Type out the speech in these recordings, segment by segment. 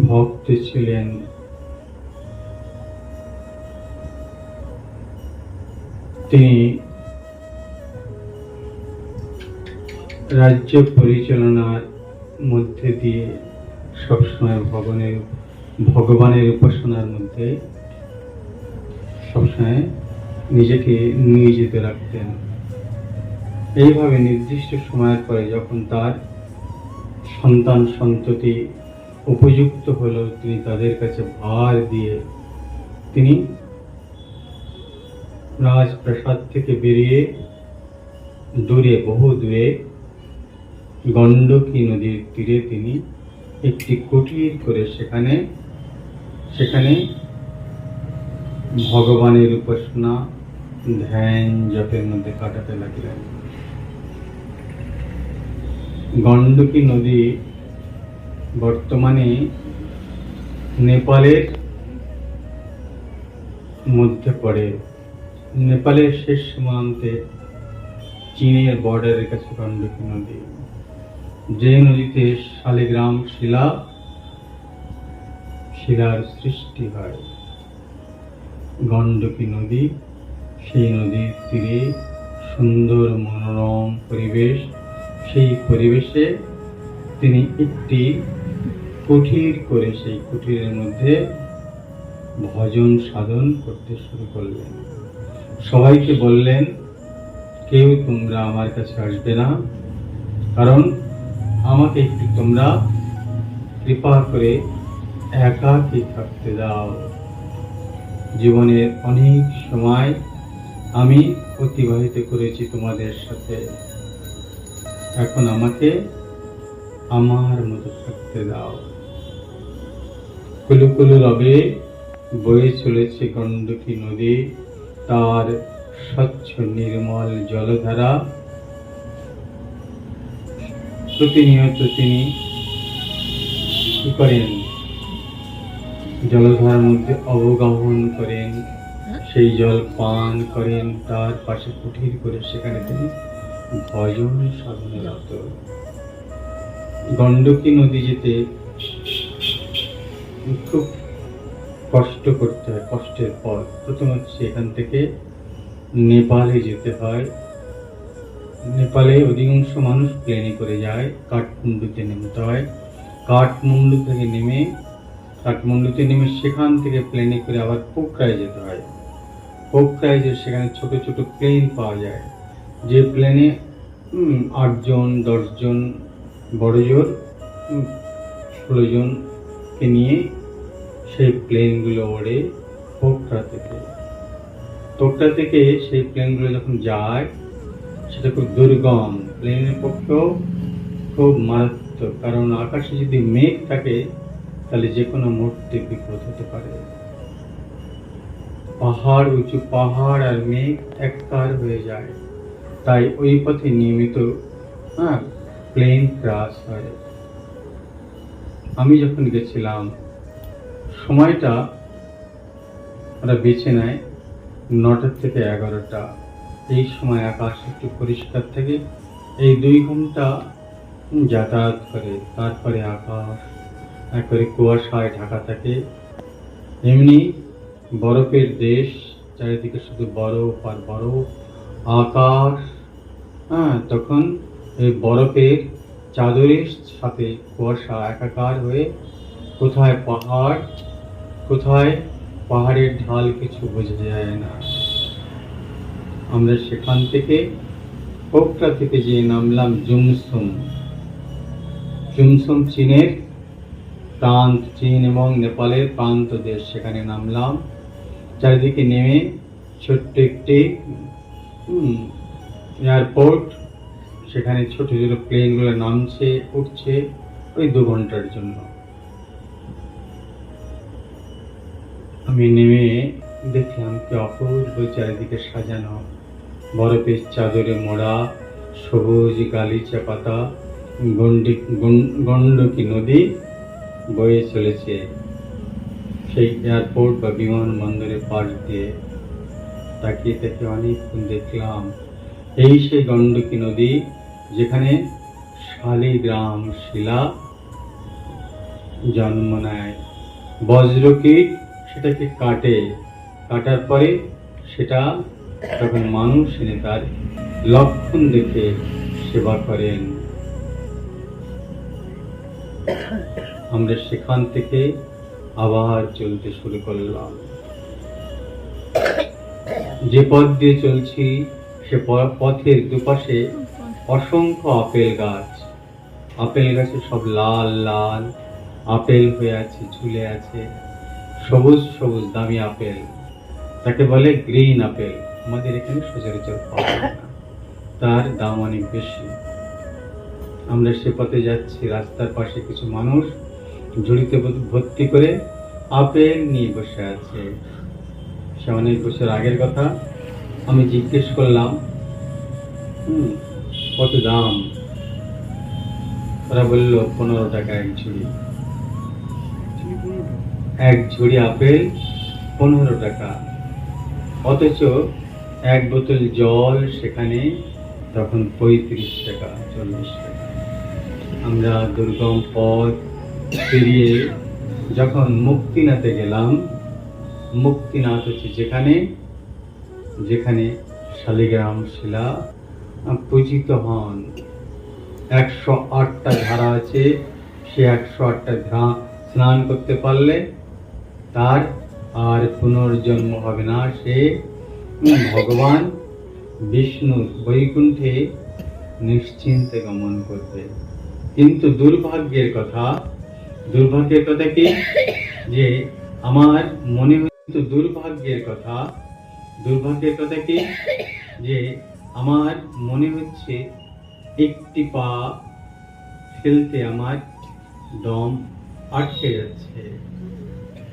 ভক্ত ছিলেন। তিনি রাজ্য পরিচালনার মধ্যে দিয়ে সবসময় ভগবানের ভগবানের উপাসনার মধ্যে সবসময় নিজেকে নিয়োজিত রাখতেন। এইভাবে নির্দিষ্ট সময়ের পরে যখন তার সন্তান সন্ততি উপযুক্ত হলো, তিনি তাদের কাছে ভার দিয়ে তিনি রাজপ্রাসাদ থেকে বেরিয়ে দূরে, বহু দূরে গণ্ডকী নদীর তীরে তিনি একটি কুটির করে সেখানে সেখানে ভগবানের উপাসনা, ধ্যান, জপের মধ্যে কাটাতে লাগলেন। গণ্ডকী নদী বর্তমানে নেপালের মধ্যে পড়ে। নেপালের শেষ সীমান্তে চীনের বর্ডারের কাছে গণ্ডকী নদী। যে নদীতে শালিগ্রাম শিলা, শিলার সৃষ্টি হয়। গণ্ডকী নদী, সেই নদীর তীরে সুন্দর মনোরম পরিবেশ। সেই পরিবেশে তিনি একটি কুঠির করে সেই কুঠিরের মধ্যে ভজন সাধন করতে শুরু করলেন। সবাইকে বললেন, কেউ তোমরা আমার কাছে আসবে না, কারণ আমাকে একটু তোমরা কৃপা করে একাকী থাকতে দাও। জীবনের অনেক সময় আমি অতিবাহিত করেছি তোমাদের সাথে। এখন আমাকে আমার মতো থাকতে দাও। কুলু কুলু রবে, বয়ে চলেছে গণ্ডকী নদী, তার স্বচ্ছ নির্মল জলধারা। প্রতিনিয়ত তিনি কি করেন? জলধারার মধ্যে অবগাহন করেন, সেই জল পান করেন, তার পাশে কুঠির করে সেখানে তিনি ভজন সাধনরত গণ্ডকী নদী যেতে খুব কষ্ট করতে হয়, কষ্টের পর। প্রথম হচ্ছে এখান থেকে নেপালে যেতে হয়। নেপালে অধিকাংশ মানুষ প্লেনে করে যায়, কাঠমান্ডুতে নেমতে হয়। কাঠমান্ডু থেকে নেমে, কাঠমান্ডুতে নেমে সেখান থেকে প্লেনে করে আবার পোখরায় যেতে হয়। পোখরায় যে সেখানে ছোট ছোট প্লেন পাওয়া যায়, যে প্লেনে আটজন, দশজন বড় জোর জনকে নিয়ে সেই প্লেনগুলো ওড়ে পোখরা থেকে। পোখরা থেকে সেই প্লেনগুলো যখন যায়, সেটা খুব দুর্গম। প্লেনের পক্ষেও খুব মারাত্মক, কারণ আকাশে যদি মেঘ থাকে, তাহলে যে কোনো মুহূর্তে বিপদ হতে পারে। পাহাড় উঁচু পাহাড় আর মেঘ এককার হয়ে যায়। তাই ওই পথে নিয়মিত হ্যাঁ প্লেন ক্রাশ হয়। আমি যখন গেছিলাম, সময়টা ওরা বেছে নেয় নটা থেকে এগারোটা। এই সময় আকাশ একটু পরিষ্কার থাকে। এই দুই ঘণ্টা যাতায়াত করে। তারপরে আকাশ একবারে কুয়াশায় ঢাকা থাকে। এমনি বরফের দেশ, চারিদিকে শুধু বরফ আর বরফ। আকাশ হ্যাঁ তখন এই বরফের চাদরের সাথে কুয়াশা একাকার হয়ে কোথায় পাহাড়, কোথায় পাহাড়ের ঢাল কিছু বোঝা যায় না। আমরা সেখান থেকে পোখরা থেকে যে নামলাম জুমসুম জুমসুম চীনের প্রান্ত, চীন এবং নেপালের প্রান্ত দেশ। সেখানে নামলাম। চারিদিকে নেমে ছোট্ট একটি এয়ারপোর্ট সেখানে ছোট ছোট প্লেনগুলো নামছে, উঠছে ওই দু ঘণ্টার জন্য। আমি নেমে দেখলাম কি অপূর্ব চারিদিকে সাজানো। বরফের চাদরে মোড়া, সবুজ গালিচা পাতা, গন্ডি, গন- গণ্ডকী নদী বয়ে চলেছে। সেই এয়ারপোর্ট বা বিমানবন্দরের পাশ দিয়ে তাকিয়ে তাকিয়ে অনেকক্ষণ দেখলাম, এই সেই গণ্ডকী নদী যেখানে শালিগ্রাম শিলা জন্ম নেয়। বজ্রকীট সেটাকে কাটে। কাটার পরে সেটা তখন মানুষ এনে তার লক্ষণ দেখে সেবা করেন, আমরা সেখান থেকে আবার চলতে শুরু করলাম। যে পথ দিয়ে চলছি, সে পথের দুপাশে অসংখ্য আপেল গাছ। আপেল গাছে সব লাল লাল। আপেল হয়ে আছে, ঝুলে আছে। সবুজ সবুজ, দামি আপেল। তাকে বলে গ্রিন আপেল। আমাদের এখানে সচরাচর পাওয়া যায় না। তার দাম অনেক বেশি। আমরা সে পথে যাচ্ছি, রাস্তার পাশে কিছু মানুষ ঝুড়িতে ভর্তি করে আপেল নিয়ে বসে আছে। সে অনেক বছর আগের কথা। আমি জিজ্ঞেস করলাম, হুম কত দাম? ওরা বলল, পনেরো টাকা এক ঝুড়ি। এক ঝুড়ি আপেল, পনেরো টাকা। অথচ এক বোতল জল সেখানে, তখন পঁয়ত্রিশ টাকা, চল্লিশ টাকা। আমরা দুর্গম পথ পেরিয়ে যখন মুক্তিনাথে গেলাম, মুক্তিনাথ হচ্ছে যেখানে যেখানে শালিগ্রাম শিলা পূজিত হন। একশো আটটা ধারা আছে, সে একশো আটটা ধারা স্নান করতে পারলে তার আর পুনর্জন্ম হবে না। সে ভগবান বিষ্ণু বৈকুণ্ঠে নিশ্চিন্তে গমন করবে। কিন্তু দুর্ভাগ্যের কথা দুর্ভাগ্যের কথা কি? যে আমার মনে হতো দুর্ভাগ্যের কথা। দুর্ভাগ্যের কথা কি? যে আমার মনে হচ্ছে একটি পা ফেলতে আমার দম আটকে যাচ্ছে।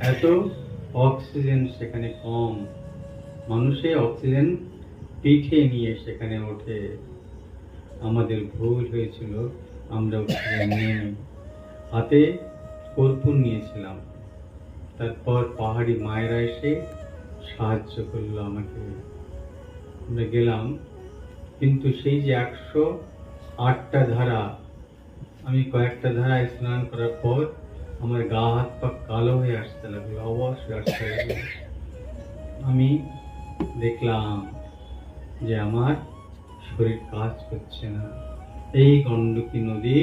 এত অক্সিজেন সেখানে কম। মানুষে অক্সিজেন পিঠে নিয়ে সেখানে ওঠে। আমাদের ভুল হয়েছিল, আমরা অক্সিজেন নিয়ে হাতে কর্পূর নিয়েছিলাম। তারপর পাহাড়ি মায়েরা এসে সাহায্য করল আমাকে। আমরা গেলাম কিন্তু সেই যে একশো আটটা ধারা, আমি কয়েকটা ধারায় স্নান করার পর আমার গা হাত পা কালো হয়ে আসতে লাগল অবশ আসতে লাগল আমি দেখলাম যে আমার শরীর কাজ করছে না এই গণ্ডকী নদী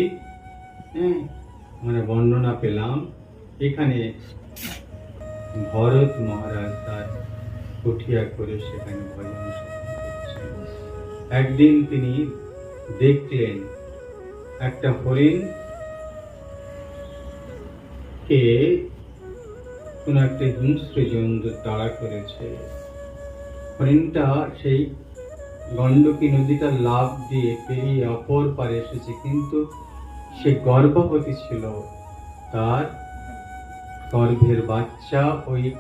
হ্যাঁ মানে বর্ণনা পেলাম এখানে ভরত মহারাজ তার কুঠিয়া করে সেখানে ভজন। একদিন তিনি দেখলেন একটা হরিণ কে কোন একটা হিংস্র জন্তু তাড়া করেছে। হরিণটা সেই গণ্ডকী নদীটা লাভ দিয়ে পেরিয়ে অপর পারে এসেছে, কিন্তু সে গর্ভবতী ছিল। তার গর্ভের বাচ্চা ওই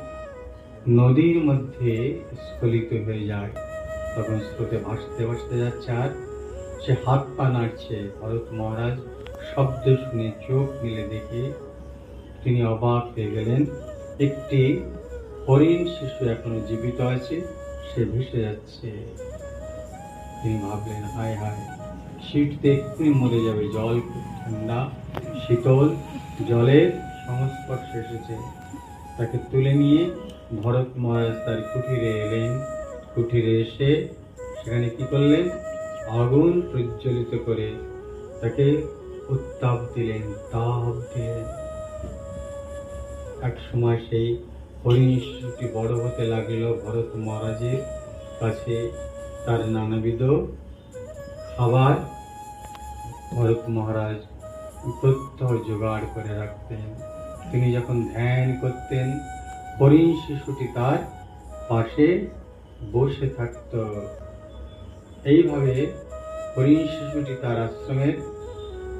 নদীর মধ্যে স্খলিত হয়ে যায়। তখন স্রোতে ভাসতে ভাসতে যাচ্ছে আর সে হাত পা নাড়ছে। ভরত মহারাজ শব্দ শুনে চোখ মিলে দেখে তিনি অবাক হয়ে গেলেন। একটি হরিণ শিশু এখনও জীবিত আছে, সে ভেসে যাচ্ছে। তিনি ভাবলেন, হায় হায় শীততে এক্ষুনি মরে যাবে, জল খুব ঠান্ডা, শীতল জলের সংস্পর্শে এসেছে। তাকে তুলে নিয়ে ভরত মহারাজ তার কুঠিরে এলেন। কুঠিরে এসে সেখানে কি করলেন? আগুন প্রজ্বলিত করে তাকে উত্তাপ দিলেন, তাপ দিলেন। এক সময় সেই হরিণ শিশুটি বড় হতে লাগল ভরত মহারাজের কাছে। তার নানাবিধ খাবার ভরত মহারাজ প্রত্যহ জোগাড় করে রাখতেন। তিনি যখন ধ্যান করতেন, হরিণ শিশুটি তার পাশে বসে থাকত। এইভাবে হরিণ শিশুটি তার আশ্রমের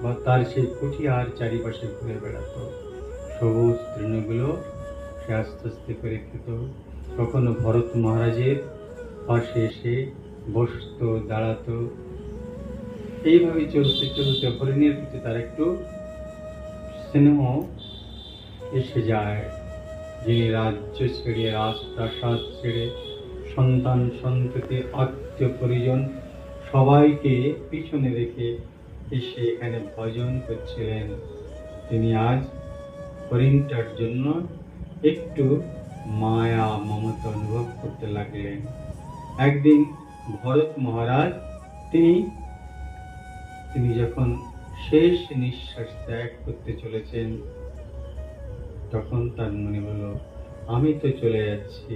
বা তার সেই কুঠিয়ার চারিপাশে ঘুরে বেড়াতো। সবুজ তৃণগুলো সে আস্তে আস্তে করে খেত। কখনো ভরত মহারাজের পাশে এসে বসতো, দাঁড়াতো। এইভাবে চলতে চলতে হরিণের প্রতি তার একটু স্নেহ এসে যায়। যিনি রাজ্য ছেড়ে, রাজপ্রাসাদ ছেড়ে সন্তান সন্ততি আত্মীয় পরিজন সবাইকে পিছনে রেখে এসে এখানে ভজন করছিলেন। তিনি আজ হরিণটার জন্য একটু মায়া, মমতা অনুভব করতে লাগলেন। একদিন ভরত মহারাজ তিনি তিনি যখন শেষ নিঃশ্বাস ত্যাগ করতে চলেছেন, তখন তার মনে হলো, আমি তো চলে যাচ্ছি।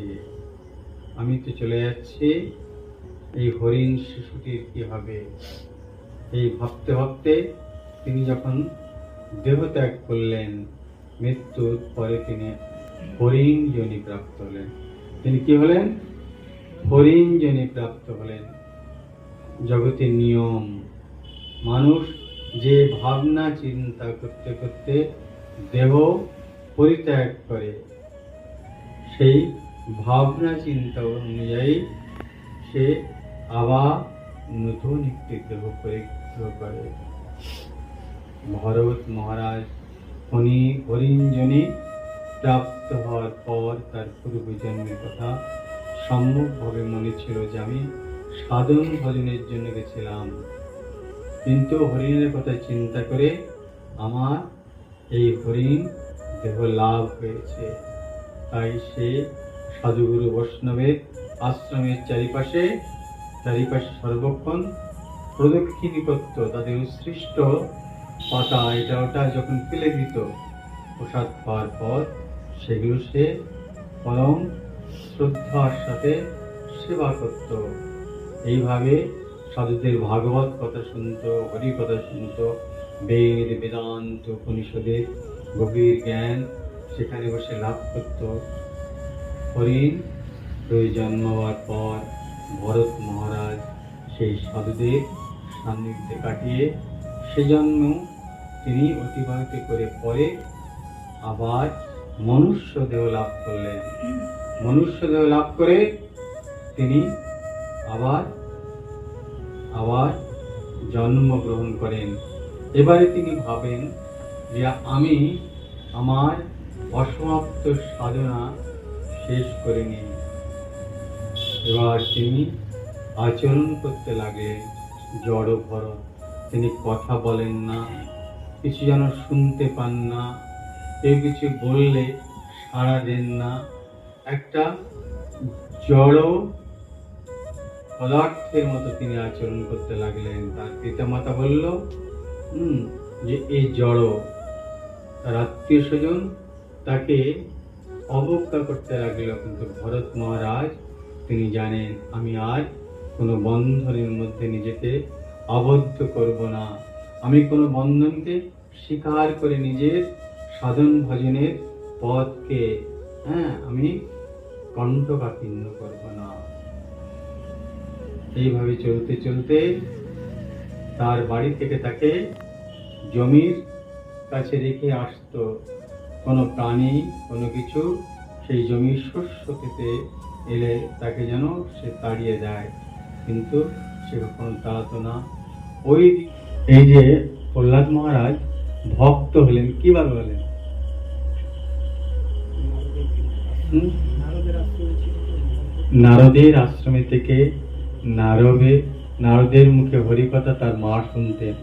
আমি তো চলে যাচ্ছি। এই হরিণ শিশুটির কি হবে? এই ভাবতে ভাবতে তিনি যখন দেহত্যাগ করলেন, মৃত্যুর পরে তিনি হরিণ জনি প্রাপ্ত হলেন। তিনি কি হলেন? হরিণ জনি প্রাপ্ত হলেন। জগতের নিয়ম। মানুষ যে ভাবনা, চিন্তা করতে করতে দেহ পরিত্যাগ করে, সেই ভাবনা চিন্তা অনুযায়ী সে আবার নতুন একটি দেহ পরীক্ষা করে। ভরত মহারাজ উনি হরিঞ্জনে প্রাপ্ত হওয়ার পর তার পূর্বজন্মের কথা সম্মুখভাবে মনে ছিল যে আমি সাধন ভজনের জন্য গেছিলাম। কিন্তু হরিণের কথা চিন্তা করে আমার এই হরিণ দেহ লাভ হয়েছে। তাই সে সাধুগুরু বৈষ্ণবের আশ্রমের চারিপাশে চারিপাশে সর্বক্ষণ প্রদক্ষিণী করত, তাদের উৎসৃষ্ট পাতা এটা ওটা যখন ফেলে দিত, প্রসাদ পাওয়ার পর সেগুলো সে পরম শ্রদ্ধার সাথে সেবা করত। এইভাবে সাধুদের ভাগবত কথা শুনত হরি কথা শুনত, বেদ, বেদান্ত, উপনিষদের গভীর জ্ঞান সেখানে বসে লাভ করত। হরিণ দুই জন্ম হওয়ার পর ভরত মহারাজ সেই সাধুদের সান্নিধ্যে কাটিয়ে সেজন্য তিনি অতিবাহিত করে পরে আবার মনুষ্য দেহ লাভ করলেন। মনুষ্য দেহ লাভ করে তিনি আবার আবার জন্মগ্রহণ করেন। এবারে তিনি ভাবেন যে আমি আমার অসমাপ্ত সাধনা শেষ করে নিই এবার তিনি আচরণ করতে লাগলেন জড় ভরত তিনি কথা বলেন না, কিছু যেন শুনতে পান না, কেউ কিছু বললে সাড়া দেন না। একটা জড় পদার্থের মতো তিনি আচরণ করতে লাগলেন। তার পিতামাতা বলল, হুম, যে এই জড়। তার আত্মীয় স্বজন তাকে অবজ্ঞা করতে লাগল কিন্তু ভরত মহারাজ। তিনি জানেন, আমি আজ কোনো বন্ধনের মধ্যে নিজেকে আবদ্ধ করব না। আমি কোনো বন্ধনকে স্বীকার করে নিজের সাধন ভজনের পথকে হ্যাঁ আমি কণ্ঠকাকীর্ণ করব না। এইভাবে চলতে চলতে তার বাড়ি থেকে তাকে জমির কাছে রেখে আসতো। কোনো প্রাণী, কোনো কিছু সেই জমির শস্য খেতে এলে তাকে যেন সে তাড়িয়ে দেয়। কিন্তু সে কখনো তাড়াতো না। ওই এই যে প্রহ্লাদ মহারাজ ভক্ত হলেন কীভাবে হলেন নারদের আশ্রমে থেকে নারবে, নারদের মুখে হরিকথা তার মা শুনতেন।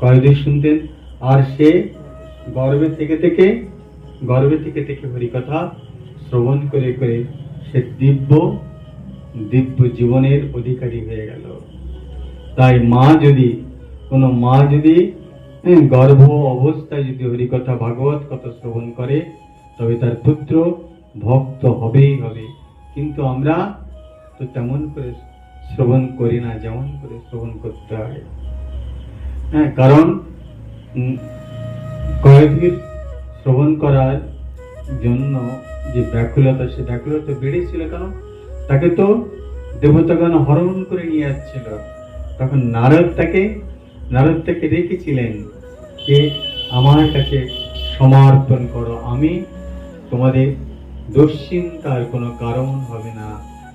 কয়েকদিন শুনতেন? আর সে গর্বে থেকে থেকে গর্বে থেকে থেকে হরিকথা শ্রবণ করে করে সে দিব্য দিব্য জীবনের অধিকারী হয়ে গেল। তাই মা যদি কোনো মা যদি হ্যাঁ, গর্ভ অবস্থায় যদি হরিকথা ভাগবত কথা শ্রবণ করে তবে তার পুত্র ভক্ত হবেই হবে। কিন্তু আমরা তো তেমন করে শ্রবণ করি না যেমন করে শ্রবণ করতে হয়। হ্যাঁ কারণ কয়েকদিন শ্রবণ করার জন্য যে ব্যাকুলতা, সে ব্যাকুলতা বেড়েছিল কেন? তাকে তো দেবতাগণ হরণ করে নিয়ে যাচ্ছিল তখন নারদ তাকে নারদ তাকে রেখেছিলেন যে, আমার কাছে সমর্পণ করো। আমি তোমাদের দুশ্চিন্তার কোনো কারণ হবে না।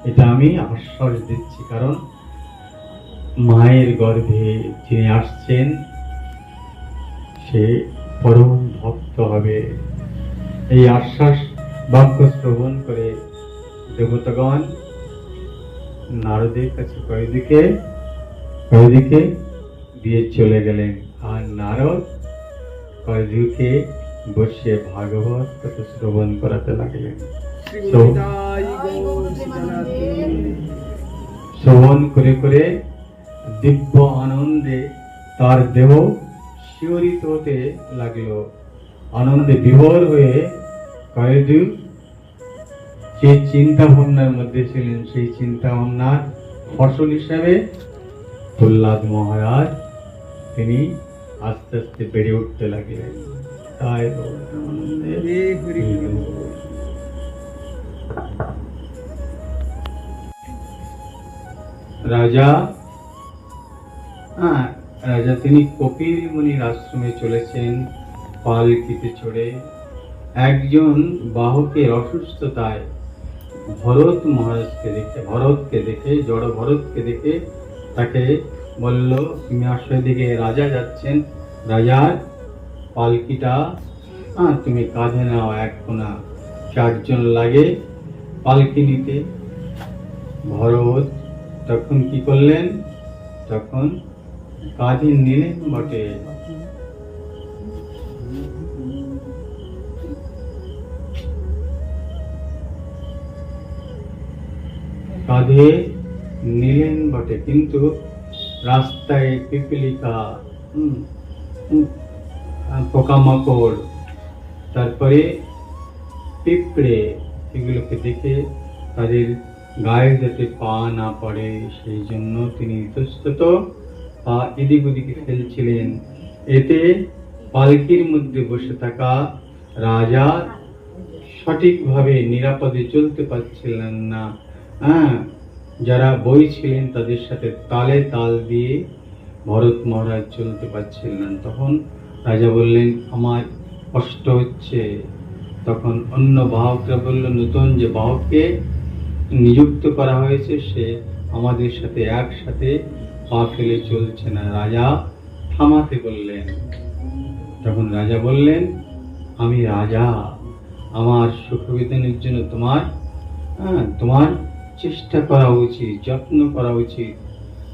এটা আমি আশ্বাস দিচ্ছি। কারণ মায়ের গর্ভে যিনি আসছেন, সে পরম ভক্ত হবে। এই আশ্বাস বাক্য শ্রবণ করে দেবতাগণ নারদের কাছে কয়েদিকে কয়েদিকে দিয়ে চলে গেলেন। আর নারদ কয়েদিকে বসে ভাগবত কথা শ্রবণ করাতে লাগলেন। শ্রবণ করে করে দিব্য আনন্দে তার দেহ শিহরিত হতে লাগল। আনন্দে বিভোর হয়ে কয়েদু যে চিন্তা ভাবনার মধ্যে ছিলেন সেই চিন্তা ভাবনার ফসল হিসাবে প্রহ্লাদ মহারাজ তিনি আস্তে আস্তে বেড়ে উঠতে লাগলেন। তাই। রাজা রাজা তিনি কপিল মুনির আশ্রমে চলেছেন পালকিতে চড়ে। একজন বাহকের অসুস্থতায় ভরত মহারাজকে দেখে, ভরতকে দেখে, জড় ভরতকে দেখে তাকে বলল, তুমি আসো দিকে রাজা যাচ্ছেন। রাজার পালকিটা হ্যাঁ তুমি কাঁধে নাও এক কোনা। চারজন লাগে পালকি নিতে। ভরত তখন কি করলেন? তখন কাঁধে নিলেন বটে কাঁধে নিলেন বটে কিন্তু রাস্তায় পিপিলিকা হুম, হুম, আহ, পোকামাকড় তারপরে পিঁপড়ে এগুলোকে দেখে তাদের গায়ে যাতে পা না পড়ে সেই জন্য তিনি ইতস্তত পা এদিক ওদিকে ফেলছিলেন। এতে পালকির মধ্যে বসে থাকা রাজা সঠিকভাবে নিরাপদে চলতে পারছিলেন না। হ্যাঁ যারা বই ছিলেন তাদের সাথে তালে তাল দিয়ে ভরত মহারাজ চলতে পারছিলেন। তখন রাজা বললেন, আমার কষ্ট হচ্ছে। তখন অন্য বাহকরা বলল, নতুন যে বাহককে নিযুক্ত করা হয়েছে, সে আমাদের সাথে একসাথে পা ফেলে চলছে না রাজা। থামাতে বললেন, তখন রাজা বললেন, আমি রাজা, আমার সুখবিধানের জন্য তোমার হ্যাঁ তোমার চেষ্টা করা উচিত, যত্ন করা উচিত।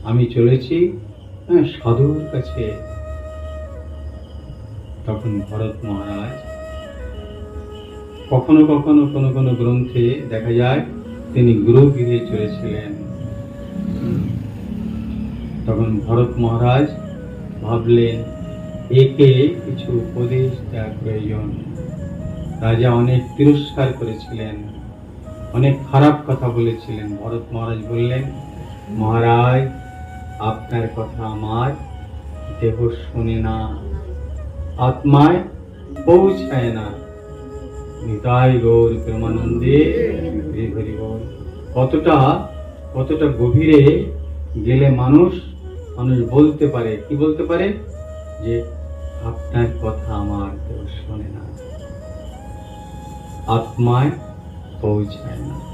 আমি চলেছি হ্যাঁ সাধুর কাছে। তখন ভরত মহারাজ, কখনো কখনো কোনো কোনো গ্রন্থে দেখা যায়, তিনি গুরুগৃহে চলেছিলেন। তখন ভরত মহারাজ ভাবলেন, একে কিছু উপদেশ দেওয়া প্রয়োজন। রাজা অনেক তিরস্কার করেছিলেন, অনেক খারাপ কথা বলেছিলেন। ভরত মহারাজ বললেন, মহারাজ, আপনার কথা আমার দেহ শোনে না, আত্মায় পৌঁছায় না। নিতাই গৌর প্রেমানন্দে কতটা কতটা গভীরে গেলে মানুষ মানুষ বলতে পারে, কি বলতে পারে? যে আপনার কথা আমার কেউ শোনে না। আত্মায় পৌঁছায় না।